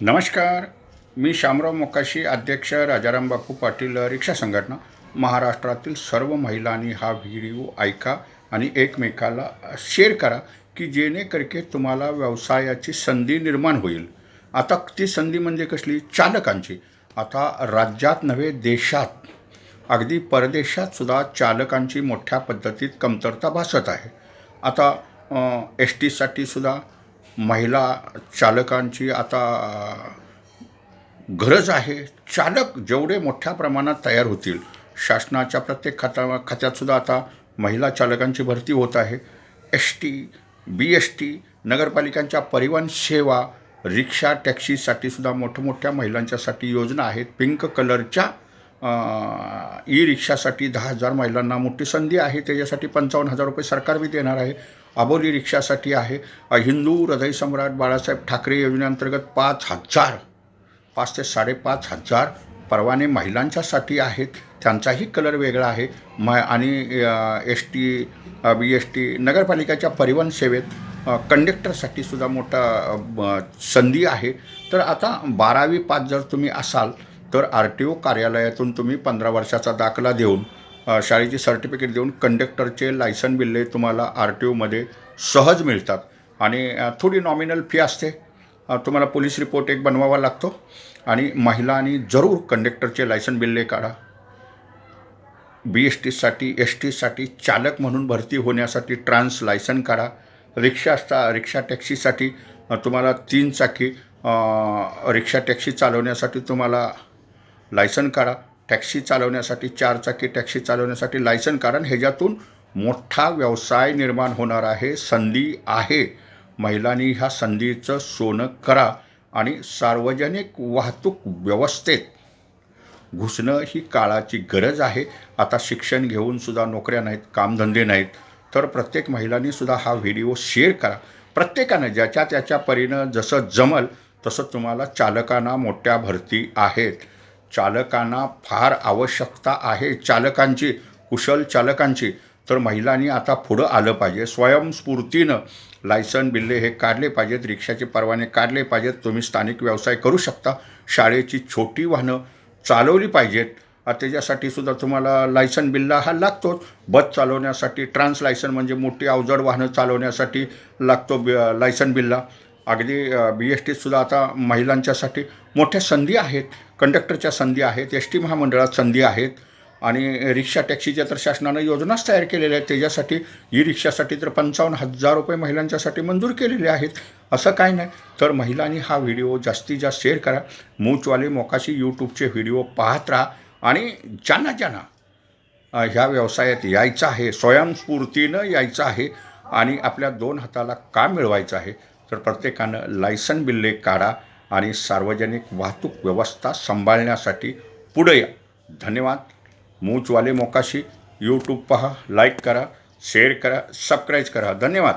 नमस्कार. मी शामराव मोकाशी अध्यक्ष राजाराम बापू पाटील रिक्षा संघटना. महाराष्ट्रातील सर्व महिलांनी हा व्हिडिओ ऐका आणि एकमेकाला शेअर करा की जेणेकरके तुम्हाला व्यवसायाची संधी निर्माण होईल. आता ती संधी म्हणजे कसली? चालकांची. आता राज्यात नव्हे देशात. अगदी परदेशात सुद्धा चालकांची मोठ्या पद्धतीत कमतरता भासत आहे. आता एस टीसाठी सुद्धा महिला चालकांची आता गरज आहे. चालक जेवढे मोठ्या प्रमाणात तयार होतील शासनाच्या प्रत्येक खाता खात्यातसुद्धा आता महिला चालकांची भरती होत आहे. S T B S T नगरपालिकांच्या परिवहन सेवा रिक्षा टॅक्सीसाठी सुद्धा मोठमोठ्या महिलांच्यासाठी योजना आहेत. पिंक कलरच्या ई रिक्षासाठी दहा हजार महिलांना मोठी संधी आहे. त्याच्यासाठी पंचावन्न हजार रुपये सरकार बी देणार आहे. अबोली रिक्षासाठी आहे. हिंदू हिंदू हृदयसम्राट बाळासाहेब ठाकरे योजनेअंतर्गत पाच हजार पाच ते साडेपाच हजार परवाने महिलांच्यासाठी आहेत. त्यांचाही कलर वेगळा आहे. म आणि S T B S T नगरपालिकेच्या परिवहन सेवेत कंडक्टरसाठी सुद्धा मोठा संधी आहे. तर आता बारावी पास जर तुम्ही असाल तर आर टी ओ कार्यालयातून तुम्ही पंधरा वर्षाचा दाखला देऊन शाळेची सर्टिफिकेट देऊन कंडक्टरचे लायसन बिल्ले तुम्हाला आर टी ओमध्ये सहज मिळतात. आणि थोडी नॉमिनल फी असते. तुम्हाला पोलीस रिपोर्ट एक बनवावा लागतो. आणि महिलांनी जरूर कंडक्टरचे लायसन बिल्ले काढा. बी एस टीसाठी एस टीसाठी चालक म्हणून भरती होण्यासाठी ट्रान्स लायसन काढा. रिक्षा असता रिक्षा टॅक्सीसाठी तुम्हाला तीन चाकी रिक्षा टॅक्सी चालवण्यासाठी तुम्हाला लायसन काढा. टॅक्सी चालवण्यासाठी चारचाकी टॅक्सी चालवण्यासाठी लायसन कारण ह्याच्यातून मोठा व्यवसाय निर्माण होणार आहे संधी आहे. महिलांनी ह्या संधीचं सोनं करा आणि सार्वजनिक वाहतूक व्यवस्थेत घुसणं ही काळाची गरज आहे. आता शिक्षण घेऊन सुद्धा नोकऱ्या नाहीत कामधंदे नाहीत तर प्रत्येक महिलांनी सुद्धा हा व्हिडिओ शेअर करा. प्रत्येकानं ज्याच्या त्याच्या परीनं जसं जमल तसं तुम्हाला चालकांना मोठ्या भरती आहेत. चालकांना फार आवश्यकता आहे. चालकांची कुशल चालकांची. तर महिलांनी आता पुढं आलं पाहिजे. स्वयंस्फूर्तीनं लायसन बिल्ले हे काढले पाहिजेत रिक्षाचे परवाने काढले पाहिजेत. तुम्ही स्थानिक व्यवसाय करू शकता. शाळेची छोटी वाहनं चालवली पाहिजेत. त्याच्यासाठी सुद्धा तुम्हाला लायसन बिल्ला हा लागतोच. बस चालवण्यासाठी ट्रान्स लायसन म्हणजे मोठी अवजड वाहनं चालवण्यासाठी लागतो बि लायसन बिल्ला. अगदी बी एस टीतसुद्धा आता महिलांच्यासाठी मोठ्या संधी आहेत कंडक्टरच्या संधी आहेत एस टी महामंडळात संधी आहेत आणि रिक्षा टॅक्सीच्या तर शासनानं योजनाच तयार केलेल्या आहेत त्याच्यासाठी ई रिक्षासाठी तर पंचावन्न हजार रुपये महिलांच्यासाठी मंजूर केलेले आहेत असं काय नाही. तर महिलांनी हा व्हिडिओ जास्तीत जास्त शेअर करा. मूचवाले मोकाशी यूट्यूबचे व्हिडिओ पाहत राहा आणि ज्यांना ज्यांना ह्या व्यवसायात यायचं आहे स्वयंस्फूर्तीनं यायचं आहे आणि आपल्या दोन हाताला काम मिळवायचं आहे तर प्रत्येकानं लायसन बिल्ले काढा आणि सार्वजनिक वाहतूक व्यवस्था सांभाळण्यासाठी पुढे या. धन्यवाद. मूचवाले मोकाशी. यूट्यूब पहा लाईक करा शेअर करा सबस्क्राईब करा. धन्यवाद.